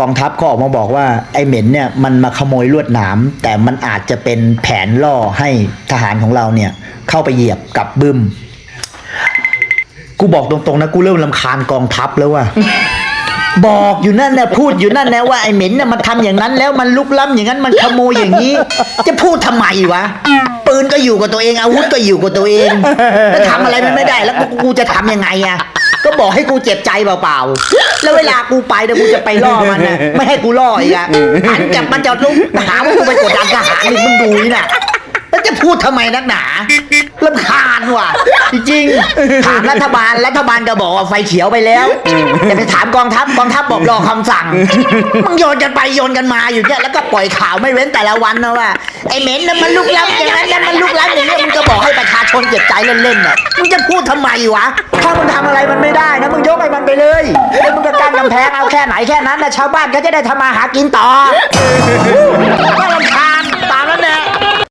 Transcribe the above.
กองทัพก็ออกมาบอกว่าไอ้เหม็นเนี่ยมันมาขโมยลวดหนาม แต่มันอาจจะเป็นแผนล่อให้ทหารของเราเนี่ยเข้าไปเหยียบกับบึมกูบอกตรงๆนะกูเริ่มลำคาญกองทัพแล้วว่ะ บอกอยู่นั่นนะพูดอยู่นั่นนะว่าไอ้เหม็นน่ะมันทำอย่างนั้นแล้วมันลุกล้ำอย่างนั้นมันขโมยอย่างนี้ จะพูดทำไมวะปืนก็อยู่กับตัวเองอาวุธก็อยู่กับตัวเองแล้วทำอะไรมันไม่ได้แล้วกูกูจะทำยังไงอะ ก็บอกให้กูเจ็บใจเปล่าๆ แล้วเวลากูไปเดี๋ยวกูจะไปล่อมันนะไม่ให้กูล่ออีกอะอันจับมันจะลุกหาว่ากูไปกดดันทหารนี่มึงดูนี่น่ะแล้วจะพูดทำไมนักหนาลำคาญว่ะ จริงๆถามรัฐบาลรัฐบาลก็บอกว่าไฟเขียวไปแล้วแต่ไปถามกองทัพกองทัพบอกรอคำสั่งมึงโยนกันไปโยนกันมาอยู่เนี่ยแล้วก็ปล่อยข่าวไม่เว้นแต่ละวันนะว่าไอ้เหม็นน่ะมันลุกล้ำอย่างนั้นแล้วมันลุกันเจ็ดใจเล่นๆเนี่ยมึงจะพูดทำไมวะ ถ้ามึงทำอะไรมันไม่ได้นะมึงยกไอ้มันไปเลยแล้วมึงก็กั้นกำแพงเอาแค่ไหนแค่นั้นนะชาวบ้านก็จะได้ทำมาหากินต่อ